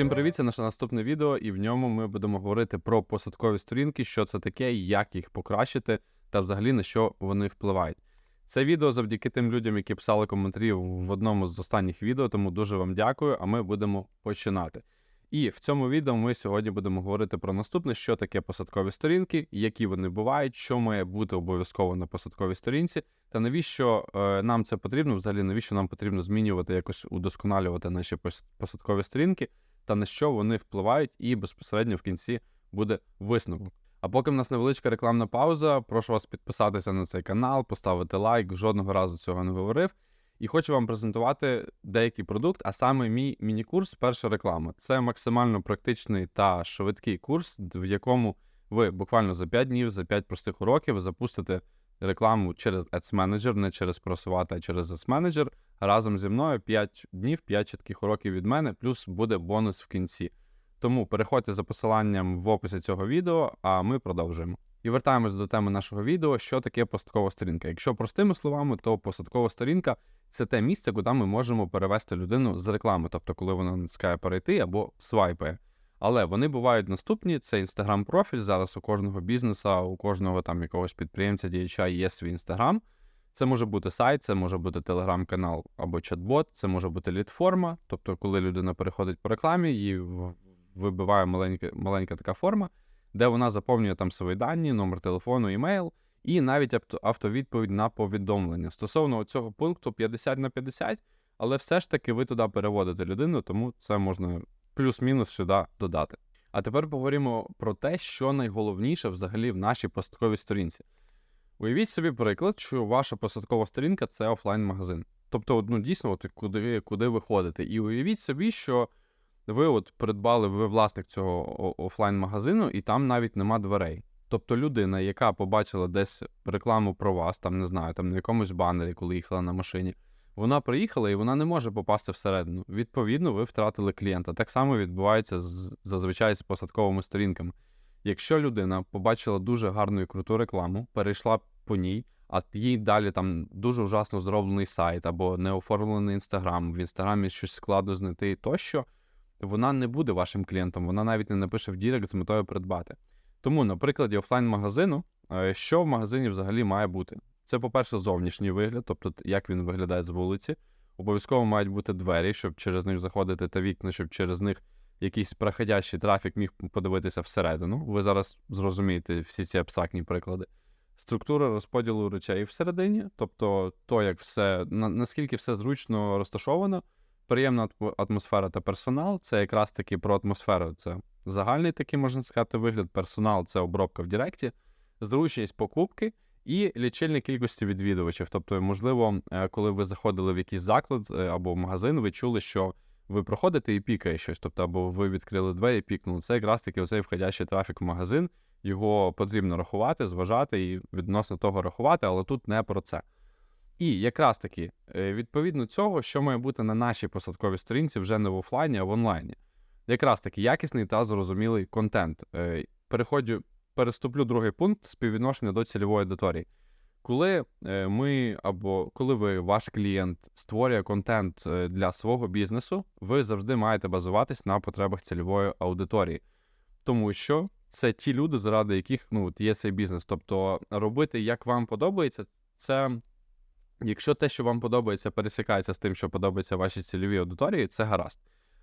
Усім привіт! Це наше наступне відео, і в ньому ми будемо говорити про посадкові сторінки, що це таке, як їх покращити, та взагалі на що вони впливають. Це відео завдяки тим людям, які писали коментарі в одному з останніх відео, тому дуже вам дякую. А ми будемо починати. І в цьому відео ми сьогодні будемо говорити про наступне, що таке посадкові сторінки, які вони бувають, що має бути обов'язково на посадковій сторінці, та навіщо е, нам це потрібно, взагалі навіщо нам потрібно змінювати, якось удосконалювати наші посадкові сторінки, та на що вони впливають, і безпосередньо в кінці буде висновок. А поки в нас невеличка рекламна пауза, прошу вас підписатися на цей канал, поставити лайк. Жодного разу цього не говорив. І хочу вам презентувати деякий продукт, а саме мій міні-курс Перша реклама. Це максимально практичний та швидкий курс, в якому ви буквально за 5 днів, за 5 простих уроків запустите рекламу через Ads Manager, не через просувати, а через Ads Manager. Разом зі мною 5 днів, 5 чітких уроків від мене, плюс буде бонус в кінці. Тому переходьте за посиланням в описі цього відео, а ми продовжуємо. І вертаємось до теми нашого відео, що таке посадкова сторінка. Якщо простими словами, то посадкова сторінка це те місце, куди ми можемо перевести людину з реклами, тобто коли вона натискає перейти або свайпає. Але вони бувають наступні: це інстаграм-профіль. Зараз у кожного бізнеса, у кожного там якогось підприємця, діяча є свій інстаграм. Це може бути сайт, це може бути телеграм-канал або чат-бот, це може бути лід-форма, тобто, коли людина переходить по рекламі, в- вибиває маленька, маленька така форма, де вона заповнює там свої дані, номер телефону, імейл, і навіть авто- автовідповідь на повідомлення. Стосовно цього пункту 50 на 50, але все ж таки ви туди переводите людину, тому це можна плюс-мінус сюди додати. А тепер поговоримо про те, що найголовніше взагалі в нашій посадковій сторінці. Уявіть собі приклад, що ваша посадкова сторінка це офлайн-магазин. Тобто, ну, дійсно, от, куди, куди ви ходите. І уявіть собі, що ви от придбали, ви власник цього офлайн-магазину, і там навіть нема дверей. Тобто людина, яка побачила десь рекламу про вас, там не знаю, там на якомусь банері, коли їхала на машині, вона приїхала і вона не може попасти всередину. Відповідно, ви втратили клієнта. Так само відбувається з, зазвичай з посадковими сторінками. Якщо людина побачила дуже гарну і круту рекламу, перейшла по ній, а їй далі там дуже ужасно зроблений сайт або не оформлений інстаграм, в інстаграмі щось складно знайти тощо, вона не буде вашим клієнтом, вона навіть не напише в Дірект з метою придбати. Тому, на прикладі офлайн-магазину, е, що в магазині взагалі має бути? Це, по-перше, зовнішній вигляд, тобто як він виглядає з вулиці. Обов'язково мають бути двері, щоб через них заходити та вікна, щоб через них якийсь проходящий трафік міг подивитися всередину. Ви зараз зрозумієте всі ці абстрактні приклади. Структура розподілу речей всередині, тобто то, як все, на, наскільки все зручно розташовано, приємна атмо- атмосфера та персонал. Це якраз таки про атмосферу. Це загальний такий, можна сказати, вигляд. Персонал це обробка в Директі, зручність покупки і лічильник кількості відвідувачів. Тобто, можливо, е, коли ви заходили в якийсь заклад е, або в магазин, ви чули, що ви проходите і пікає щось. Тобто, або ви відкрили двері і пікнули. Це якраз таки оцей входящий трафік в магазин. Його потрібно рахувати, зважати і відносно того рахувати, але тут не про це. І якраз таки, е, відповідно цього, що має бути на нашій посадковій сторінці вже не в офлайні, а в онлайні. Якраз таки якісний та зрозумілий контент. Е, Переходжу, переступлю другий пункт співвідношення до цільової аудиторії. Коли е, ми або коли ви, ваш клієнт, створює контент для свого бізнесу, ви завжди маєте базуватись на потребах цільової аудиторії. Тому що це ті люди, заради яких ну, от є цей бізнес. Тобто робити, як вам подобається, це якщо те, що вам подобається, пересікається з тим, що подобається вашій цільовій аудиторії, це гаразд.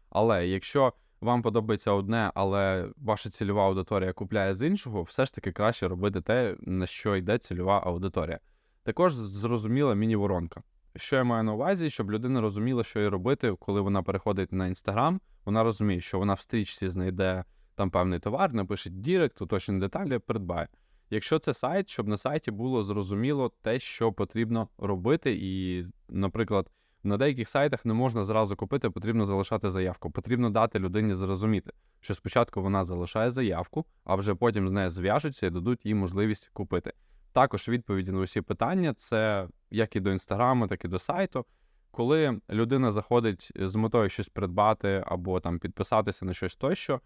Але якщо вам подобається одне, але ваша цільова аудиторія купляє з іншого, все ж таки краще робити те, на що йде цільова аудиторія. Також зрозуміла міні-воронка. Що я маю на увазі, щоб людина розуміла, що їй робити, коли вона переходить на інстаграм, вона розуміє, що вона в стрічці знайде там певний товар, напише Дірект, уточні деталі, придбає. Якщо це сайт, щоб на сайті було зрозуміло те, що потрібно робити, і, наприклад, на деяких сайтах не можна зразу купити, потрібно залишати заявку. Потрібно дати людині зрозуміти, що спочатку вона залишає заявку, а вже потім з нею зв'яжуться і дадуть їй можливість купити. Також відповіді на усі питання це як і до інстаграму, так і до сайту. Коли людина заходить з метою щось придбати або там підписатися на щось тощо,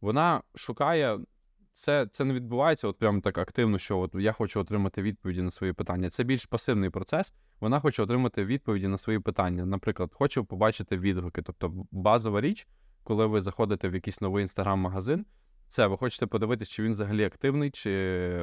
вона шукає. Це, це не відбувається от прямо так активно, що от я хочу отримати відповіді на свої питання. Це більш пасивний процес. Вона хоче отримати відповіді на свої питання. Наприклад, хочу побачити відгуки. Тобто базова річ коли ви заходите в якийсь новий інстаграм-магазин, це ви хочете подивитися, чи він взагалі активний, чи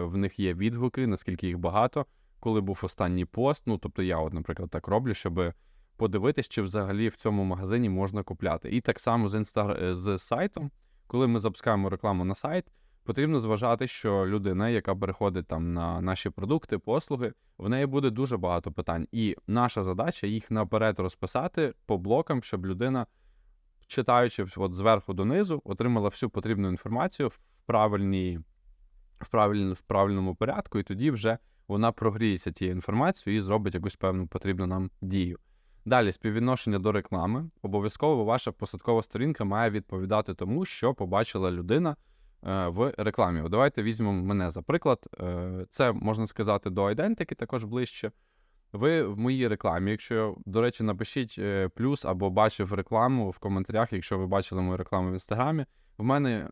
в них є відгуки, наскільки їх багато, коли був останній пост. Ну, тобто я, от, наприклад, так роблю, щоб подивитись, чи взагалі в цьому магазині можна купляти. І так само з інстагр... з сайтом, коли ми запускаємо рекламу на сайт, потрібно зважати, що людина, яка переходить там на наші продукти, послуги, в неї буде дуже багато питань. І наша задача їх наперед розписати по блокам, щоб людина, читаючи от зверху донизу, отримала всю потрібну інформацію в правильній, в, правильному, в правильному порядку, і тоді вже вона прогріється тією інформацією і зробить якусь певну потрібну нам дію. Далі, співвідношення до реклами. Обов'язково ваша посадкова сторінка має відповідати тому, що побачила людина е, в рекламі. Давайте візьмемо мене за приклад. Е, це можна сказати до ідентики, також ближче. Ви в моїй рекламі, якщо, до речі, напишіть е, плюс або бачив рекламу в коментарях, якщо ви бачили мою рекламу в інстаграмі. В мене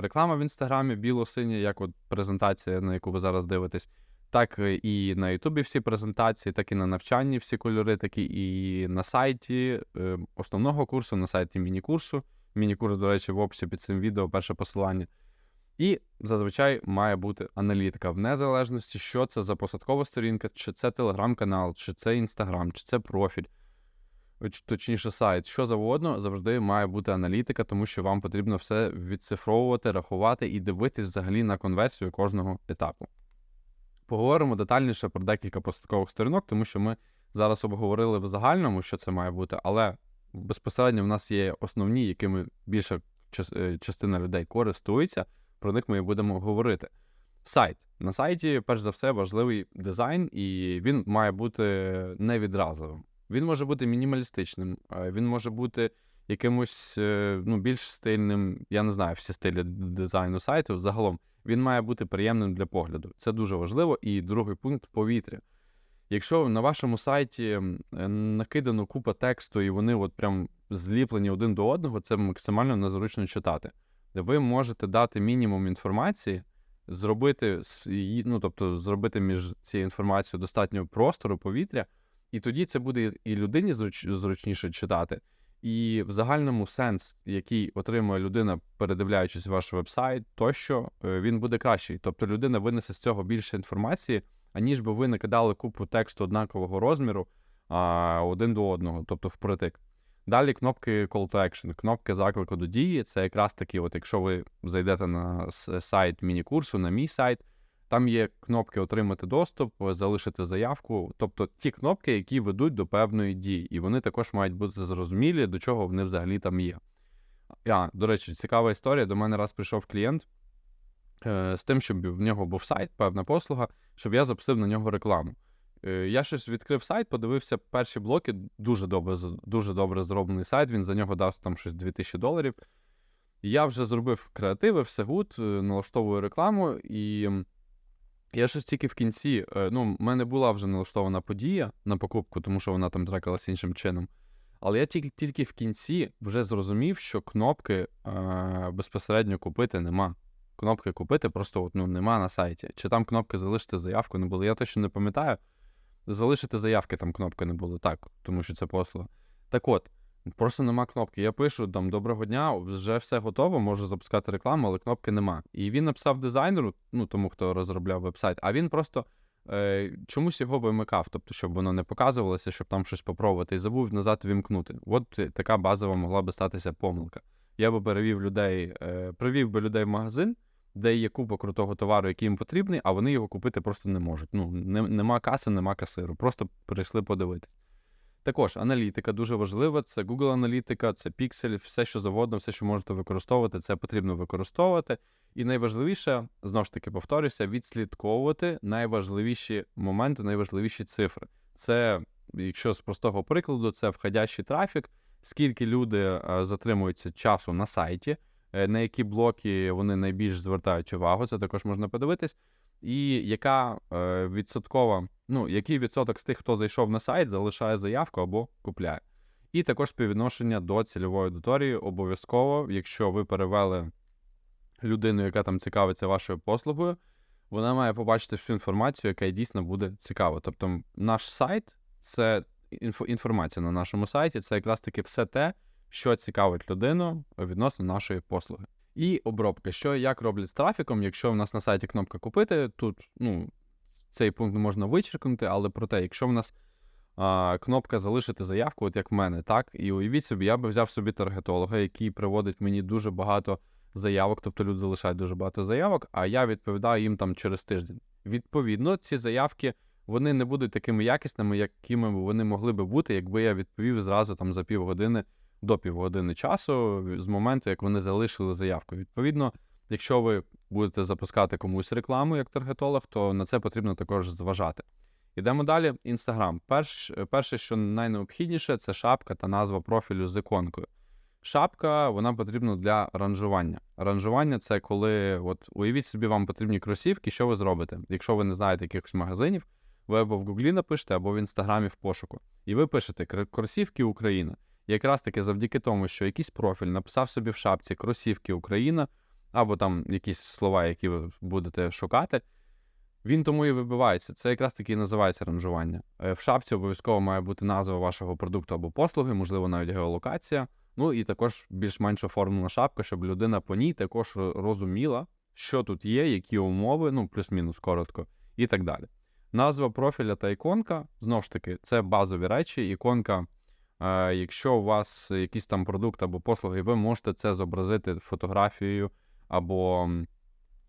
реклама в інстаграмі біло-синя, як от презентація, на яку ви зараз дивитесь. Так і на Ютубі всі презентації, так і на навчанні всі кольори, так і на сайті е, основного курсу, на сайті міні-курсу. Міні-курс, до речі, в описі під цим відео перше посилання. І зазвичай має бути аналітика в незалежності, що це за посадкова сторінка, чи це телеграм-канал, чи це інстаграм, чи це профіль, точніше сайт, що завгодно, завжди має бути аналітика, тому що вам потрібно все відцифровувати, рахувати і дивитись взагалі на конверсію кожного етапу. Поговоримо детальніше про декілька посадкових сторінок, тому що ми зараз обговорили в загальному, що це має бути, але безпосередньо в нас є основні, якими більша е, частина людей користується. Про них ми і будемо говорити. Сайт. На сайті, перш за все, важливий дизайн, і він має бути невідразливим. Він може бути мінімалістичним, він може бути якимось е, ну, більш стильним. Я не знаю всі стилі дизайну сайту. Загалом він має бути приємним для погляду. Це дуже важливо. І другий пункт повітря. Якщо на вашому сайті накидано купа тексту, і вони от прям зліплені один до одного, це максимально незручно читати. Ви можете дати мінімум інформації, зробити ну, тобто зробити між цією інформацією достатньо простору, повітря, і тоді це буде і людині зручніше читати, і в загальному сенс, який отримує людина, передивляючись ваш вебсайт, тощо е, він буде кращий. Тобто людина винесе з цього більше інформації, аніж би ви накидали купу тексту однакового розміру а, один до одного, тобто впритик. Далі кнопки Call to Action, кнопки заклику до дії. Це якраз таки, от якщо ви зайдете на сайт міні-курсу, на мій сайт. Там є кнопки Отримати доступ, залишити заявку, тобто ті кнопки, які ведуть до певної дії, і вони також мають бути зрозумілі, до чого вони взагалі там є. А, До речі, цікава історія. До мене раз прийшов клієнт е, з тим, щоб в нього був сайт, певна послуга, щоб я запустив на нього рекламу. Е, я щось відкрив сайт, подивився перші блоки, дуже добре дуже добре зроблений сайт. Він за нього дав там щось 2000 доларів. я вже зробив креативи, все гуд, е, налаштовую рекламу і. Я щось тільки в кінці. Е, ну, в мене була вже налаштована подія на покупку, тому що вона там трекалась іншим чином. Але я тільки тільки в кінці вже зрозумів, що кнопки е, безпосередньо купити нема. Кнопки купити просто ну, нема на сайті. Чи там кнопки залишити заявку не було. Я точно не пам'ятаю. Залишити заявки там кнопки не було, так, тому що це послуга. Так от, Просто нема кнопки. Я пишу там доброго дня, вже все готово, можу запускати рекламу, але кнопки нема. І він написав дизайнеру, ну тому хто розробляв вебсайт, а він просто е, чомусь його вимикав, тобто, щоб воно не показувалося, щоб там щось попробувати, і забув назад вімкнути. От така базова могла би статися помилка. Я би перевів людей, е, привів би людей в магазин, де є купа крутого товару, який їм потрібний, а вони його купити просто не можуть. Ну, не, Нема каси, нема касиру. Просто прийшли подивитись. Також аналітика дуже важлива. Це Google аналітика, це Pixel, все, що завгодно, все, що можете використовувати, це потрібно використовувати. І найважливіше, знову ж таки, повторюся, відслідковувати найважливіші моменти, найважливіші цифри. Це, якщо з простого прикладу, це входящий трафік, скільки люди е, затримуються часу на сайті, е, на які блоки вони найбільш звертають увагу, це також можна подивитись і яка е, відсоткова, ну, який відсоток з тих, хто зайшов на сайт, залишає заявку або купляє. І також співвідношення до цільової аудиторії обов'язково, якщо ви перевели людину, яка там цікавиться вашою послугою, вона має побачити всю інформацію, яка дійсно буде цікава. Тобто, наш сайт це інфо інформація на нашому сайті, це якраз таки все те, що цікавить людину відносно нашої послуги. І обробка, що як роблять з трафіком, якщо в нас на сайті кнопка купити, тут ну, цей пункт можна вичеркнути, але проте, якщо в нас а, кнопка залишити заявку, от як в мене, так, і уявіть собі, я би взяв собі таргетолога, який приводить мені дуже багато заявок, тобто люди залишають дуже багато заявок, а я відповідаю їм там через тиждень. Відповідно, ці заявки вони не будуть такими якісними, якими вони могли би бути, якби я відповів зразу там за півгодини до півгодини часу з моменту, як вони залишили заявку. Відповідно, якщо ви будете запускати комусь рекламу як таргетолог, то на це потрібно також зважати. Ідемо далі. Інстаграм. Перш, перше, що найнеобхідніше, це шапка та назва профілю з іконкою. Шапка вона потрібна для ранжування. Ранжування це коли, от уявіть собі, вам потрібні кросівки, що ви зробите? Якщо ви не знаєте якихось магазинів, ви або в Гуглі напишете, або в інстаграмі в пошуку. І ви пишете кросівки Україна. Якраз таки завдяки тому, що якийсь профіль написав собі в шапці кросівки Україна, або там якісь слова, які ви будете шукати. Він тому і вибивається. Це якраз таки і називається ранжування. Е, В шапці обов'язково має бути назва вашого продукту або послуги, можливо, навіть геолокація. Ну і також більш-менш оформлена шапка, щоб людина по ній також розуміла, що тут є, які умови, ну плюс-мінус коротко, і так далі. Назва профіля та іконка, знову ж таки, це базові речі. Іконка, е, якщо у вас якийсь там продукт або послуги, ви можете це зобразити фотографією або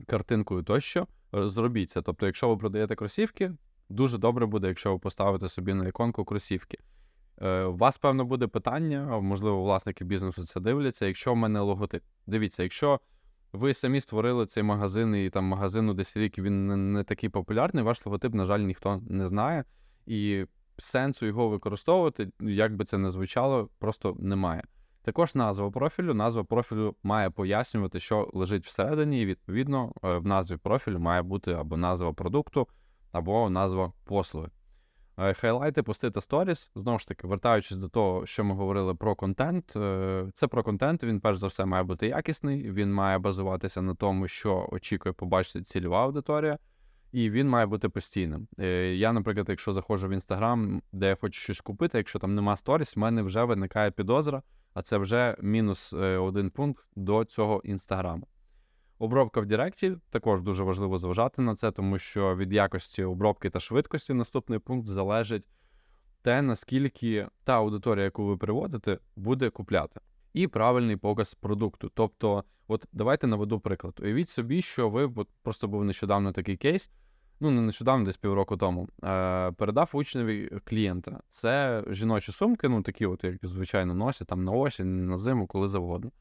картинкою тощо. Зробіть це. Тобто, якщо ви продаєте кросівки, дуже добре буде, якщо ви поставите собі на іконку кросівки. Е, у вас, певно, буде питання, можливо, власники бізнесу це дивляться, якщо в мене логотип. Дивіться, якщо ви самі створили цей магазин, і там магазину 10 років він не, не такий популярний, ваш логотип, на жаль, ніхто не знає. І сенсу його використовувати, як би це не звучало, просто немає. Також назва профілю. Назва профілю має пояснювати, що лежить всередині, і відповідно е, в назві профілю має бути або назва продукту, або назва послуги. Е, хайлайти, пости та сторіс. Знову ж таки, вертаючись до того, що ми говорили про контент. е, Це про контент. Він перш за все має бути якісний. Він має базуватися на тому, що очікує побачити цільова аудиторія, і він має бути постійним. Я, наприклад, якщо заходжу в інстаграм, де я хочу щось купити, якщо там нема сторіс, в мене вже виникає підозра, а це вже мінус е, один пункт до цього інстаграму. Обробка в Директі також дуже важливо зважати на це, тому що від якості обробки та швидкості наступний пункт залежить те, наскільки та аудиторія, яку ви приводите, буде купляти. І правильний показ продукту. Тобто, от давайте наведу приклад. Уявіть собі, що ви от просто був нещодавно такий кейс, ну не нещодавно, десь півроку тому. е, Передав учневі клієнта. Це жіночі сумки, ну такі, от як звичайно носять там на осінь, на зиму, коли завгодно.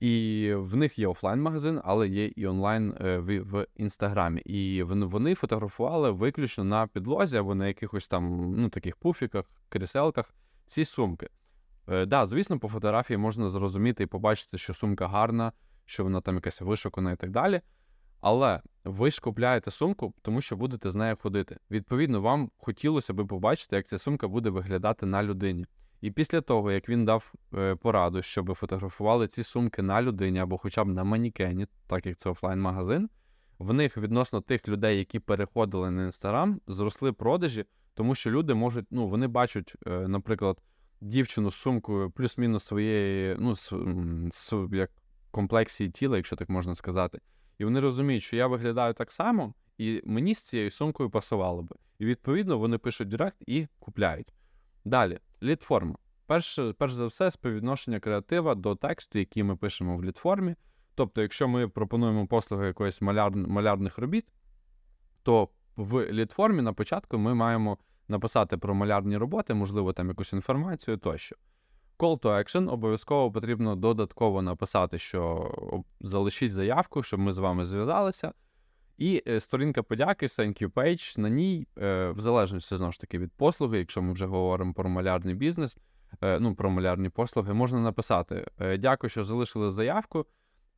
І в них є офлайн-магазин, але є і онлайн е, в, в інстаграмі. І вони, фотографували виключно на підлозі або на якихось там ну, таких пуфіках, кріселках ці сумки. Е, да, звісно, по фотографії можна зрозуміти і побачити, що сумка гарна, що вона там якась вишукана і так далі. Але ви ж купляєте сумку, тому що будете з нею ходити. Відповідно, вам хотілося би побачити, як ця сумка буде виглядати на людині. І після того, як він дав е, пораду, щоб фотографували ці сумки на людині або хоча б на манікені, так як це офлайн-магазин, в них відносно тих людей, які переходили на інстаграм, зросли продажі, тому що люди можуть, ну вони бачать, е, наприклад, дівчину з сумкою плюс-мінус своєї, ну, як комплексії тіла, якщо так можна сказати. І вони розуміють, що я виглядаю так само, і мені з цією сумкою пасувало би. І відповідно вони пишуть директ і купляють. Далі, лідформа. Перш, перш за все, співвідношення креатива до тексту, який ми пишемо в лідформі. Тобто, якщо ми пропонуємо послуги якоїсь маляр, малярних робіт, то в лідформі на початку ми маємо написати про малярні роботи, можливо, там якусь інформацію тощо. Call to action обов'язково потрібно додатково написати, що залишіть заявку, щоб ми з вами зв'язалися. І е, сторінка подяки, thank you page, на ній, е, в залежності знову ж таки від послуги, якщо ми вже говоримо про малярний бізнес, е, ну про малярні послуги, можна написати: Дякую, що залишили заявку.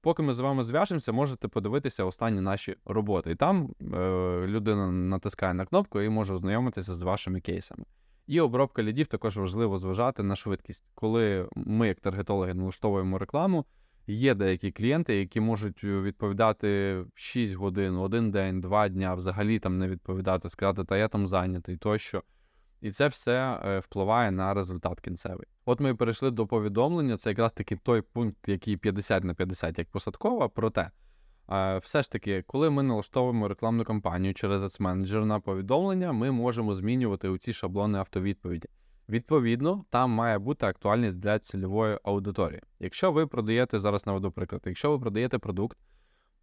Поки ми з вами зв'яжемося, можете подивитися останні наші роботи. І там людина натискає на кнопку і може ознайомитися з вашими кейсами. І обробка лідів також важливо зважати на швидкість. Коли ми, як таргетологи, налаштовуємо рекламу, є деякі клієнти, які можуть відповідати 6 годин, один день, два дня, взагалі там не відповідати, сказати, та я там зайнятий тощо. І це все е, впливає на результат кінцевий. От ми перейшли до повідомлення. Це якраз таки той пункт, який 50 на 50, як посадкова. Проте, е, все ж таки, коли ми налаштовуємо рекламну кампанію через Ads на повідомлення, ми можемо змінювати у ці шаблони автовідповіді. Відповідно, там має бути актуальність для цільової аудиторії. Якщо ви продаєте зараз наведу приклад, якщо ви продаєте продукт,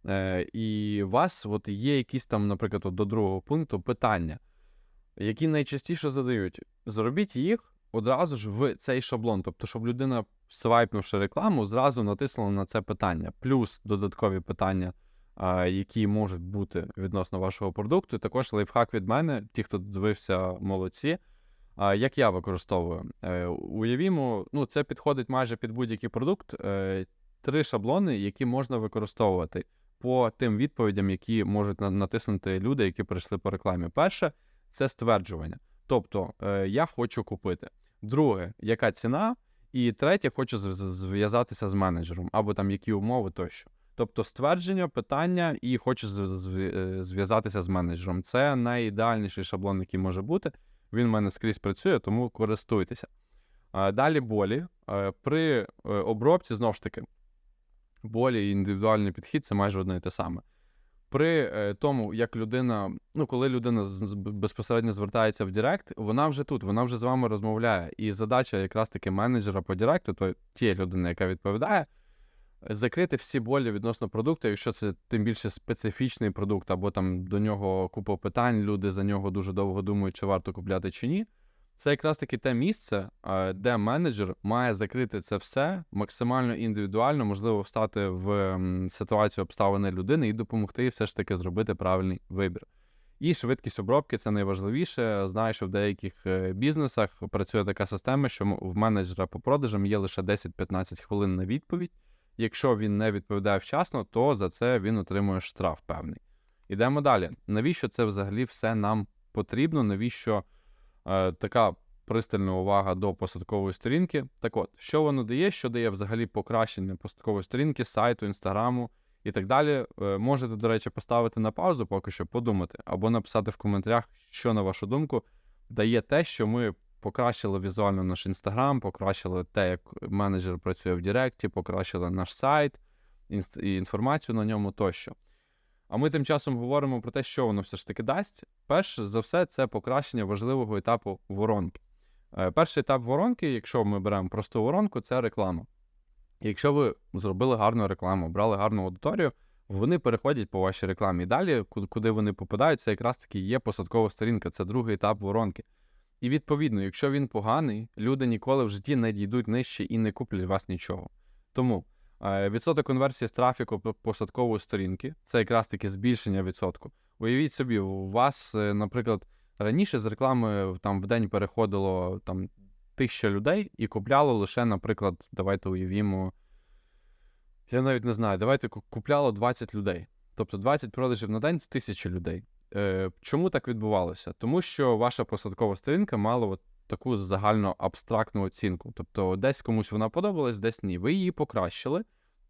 е, і у вас от є якісь там, наприклад, от до другого пункту питання, які найчастіше задають, зробіть їх одразу ж в цей шаблон, тобто, щоб людина, свайпнувши рекламу, зразу натиснула на це питання, плюс додаткові питання, які можуть бути відносно вашого продукту. Також лайфхак від мене, ті, хто дивився, молодці. Як я використовую? Е, Уявімо, ну це підходить майже під будь-який продукт. Е, Три шаблони, які можна використовувати по тим відповідям, які можуть натиснути люди, які прийшли по рекламі. Перше це стверджування. Тобто е, я хочу купити. Друге, яка ціна? І третє, хочу зв'язатися з менеджером або там які умови тощо. Тобто ствердження, питання і хочу е, зв'язатися з менеджером. Це найідеальніший шаблон, який може бути. Він в мене скрізь працює, тому користуйтеся. Далі болі. При е, обробці, знову ж таки, болі і індивідуальний підхід це майже одне і те саме. При е, тому, як людина, ну коли людина безпосередньо звертається в Директ, вона вже тут, вона вже з вами розмовляє. І задача якраз таки менеджера по Директу, то тієї людини, яка відповідає, закрити всі болі відносно продукту, якщо це тим більше специфічний продукт, або там до нього купа питань, люди за нього дуже довго думають, чи варто купляти чи ні. Це якраз таки те місце, е, де менеджер має закрити це все максимально індивідуально, можливо, встати в ситуацію обставини людини і допомогти їй все ж таки зробити правильний вибір. І швидкість обробки це найважливіше. Знаю, що в деяких е, бізнесах працює така система, що в менеджера по продажам є лише 10-15 хвилин на відповідь. Якщо він не відповідає вчасно, то за це він отримує штраф певний. Ідемо далі. Навіщо це взагалі все нам потрібно? Навіщо е, така пристальна увага до посадкової сторінки? Так от, що воно дає, що дає взагалі покращення посадкової сторінки, сайту, інстаграму і так далі. Е, можете, до речі, поставити на паузу, поки що подумати, або написати в коментарях, що на вашу думку дає те, що ми покращили візуально наш інстаграм, покращили те, як менеджер працює в Директі, покращили наш сайт, і інформацію на ньому тощо. А ми тим часом говоримо про те, що воно все ж таки дасть. Перш за все, це покращення важливого етапу воронки. Е, Перший етап воронки, якщо ми беремо просту воронку, це реклама. Якщо ви зробили гарну рекламу, брали гарну аудиторію, вони переходять по вашій рекламі. Далі, куди вони попадають, це якраз таки є посадкова сторінка, це другий етап воронки. І відповідно, якщо він поганий, люди ніколи в житті не дійдуть нижче і не куплять вас нічого. Тому е, відсоток конверсії з трафіку по посадкової сторінки це якраз таки збільшення відсотку. Уявіть собі, у вас, е, наприклад, раніше з реклами там в день переходило там тисяча людей і купляло лише, наприклад, давайте уявімо. Я навіть не знаю, давайте купляло 20 людей. Тобто 20 продажів на день з тисячі людей. Е, чому так відбувалося? Тому що ваша посадкова сторінка мала от таку загально абстрактну оцінку. Тобто, десь комусь вона подобалась, десь ні. Ви її покращили,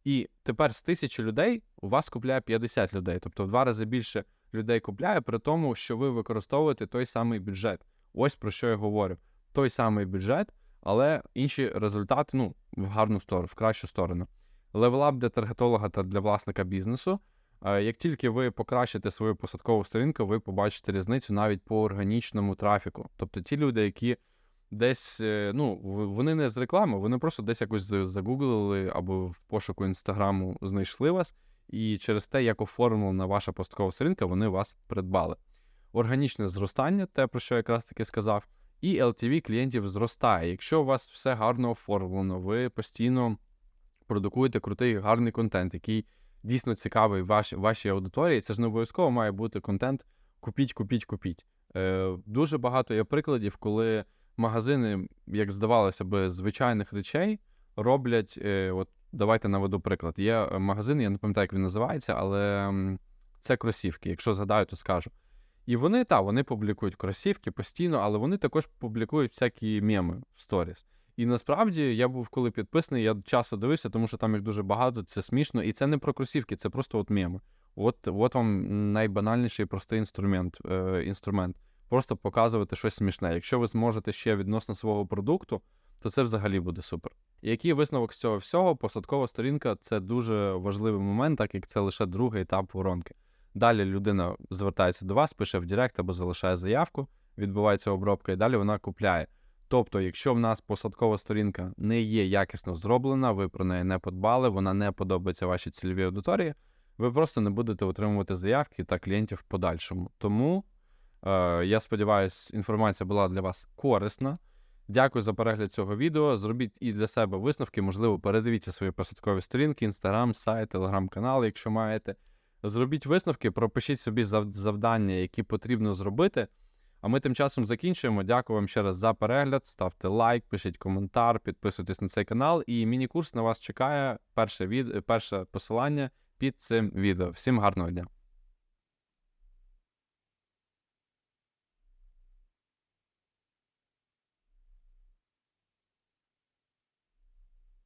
і тепер з тисячі людей у вас купляє 50 людей. Тобто в два рази більше людей купляє, при тому, що ви використовуєте той самий бюджет. Ось про що я говорю. Той самий бюджет, але інші результати ну, в гарну сторону, в кращу сторону. Левелап для таргетолога та для власника бізнесу. Як тільки ви покращите свою посадкову сторінку, ви побачите різницю навіть по органічному трафіку. Тобто ті люди, які десь, е, ну, вони не з реклами, вони просто десь якось загуглили або в пошуку інстаграму знайшли вас, і через те, як оформлена ваша посадкова сторінка, вони вас придбали. Органічне зростання, те, про що я якраз таки сказав, і LTV клієнтів зростає. Якщо у вас все гарно оформлено, ви постійно продукуєте крутий гарний контент, який дійсно цікавий ваш, вашій аудиторії. Це ж не обов'язково має бути контент купіть, купіть, купіть. Е, дуже багато є прикладів, коли магазини, як здавалося би, звичайних речей роблять. Е, от давайте наведу приклад. Є е, магазин, я не пам'ятаю, як він називається, але це кросівки. Якщо згадаю, то скажу. І вони, так, вони публікують кросівки постійно, але вони також публікують всякі меми в сторіс. І насправді я був коли підписаний, я часто дивився, тому що там їх дуже багато, це смішно. І це не про кросівки, це просто от меми. От, от вам найбанальніший простий інструмент. Е, інструмент. просто показувати щось смішне. Якщо ви зможете ще відносно свого продукту, то це взагалі буде супер. Який висновок з цього всього? Посадкова сторінка це дуже важливий момент, так як це лише другий етап воронки. Далі людина звертається до вас, пише в Директ або залишає заявку, відбувається обробка, і далі вона купляє. Тобто, якщо в нас посадкова сторінка не є якісно зроблена, ви про неї не подбали, вона не подобається вашій цільовій аудиторії, ви просто не будете отримувати заявки та клієнтів в подальшому. Тому е, я сподіваюся, інформація була для вас корисна. Дякую за перегляд цього відео. Зробіть і для себе висновки, можливо, передивіться свої посадкові сторінки, інстаграм, сайт, телеграм-канал, якщо маєте. Зробіть висновки, пропишіть собі завдання, які потрібно зробити. А ми тим часом закінчуємо. Дякую вам ще раз за перегляд. Ставте лайк, пишіть коментар, підписуйтесь на цей канал. І міні-курс на вас чекає. Перше, від... перше посилання під цим відео. Всім гарного дня!